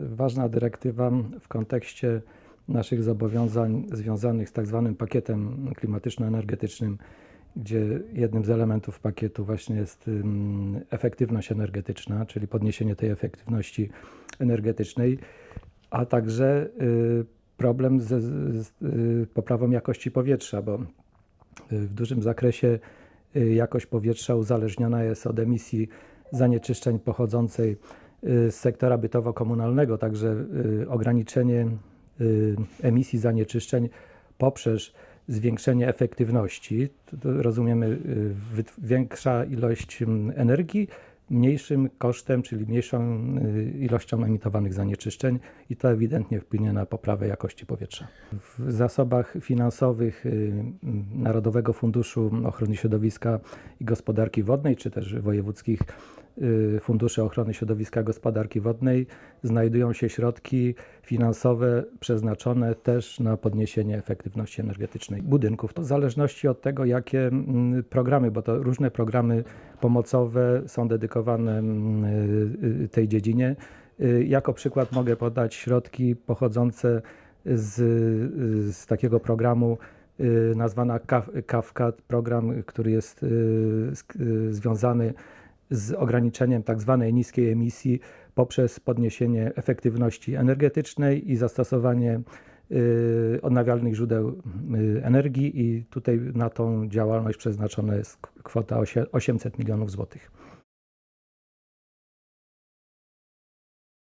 Ważna dyrektywa w kontekście naszych zobowiązań związanych z tak zwanym pakietem klimatyczno-energetycznym, gdzie jednym z elementów pakietu właśnie jest ym, efektywność energetyczna, czyli podniesienie tej efektywności energetycznej, a także y, problem ze z, y, poprawą jakości powietrza, bo y, w dużym zakresie jakość powietrza uzależniona jest od emisji zanieczyszczeń pochodzącej z sektora bytowo-komunalnego, także y, ograniczenie y, emisji zanieczyszczeń poprzez zwiększenie efektywności. Rozumiemy y, większa ilość energii mniejszym kosztem, czyli mniejszą y, ilością emitowanych zanieczyszczeń i to ewidentnie wpłynie na poprawę jakości powietrza. W zasobach finansowych y, Narodowego Funduszu Ochrony Środowiska i Gospodarki Wodnej, czy też wojewódzkich y, funduszy ochrony środowiska gospodarki wodnej znajdują się środki finansowe przeznaczone też na podniesienie efektywności energetycznej budynków. To w zależności od tego, jakie mm, programy, bo to różne programy pomocowe są dedykowane mm, y, y, tej dziedzinie. Y, Jako przykład mogę podać środki pochodzące z, y, z takiego programu y, nazwana Kaf- Kafka, program, który jest y, y, związany z ograniczeniem tak zwanej niskiej emisji poprzez podniesienie efektywności energetycznej i zastosowanie y, odnawialnych źródeł y, energii i tutaj na tą działalność przeznaczona jest kwota osie- 800 milionów złotych.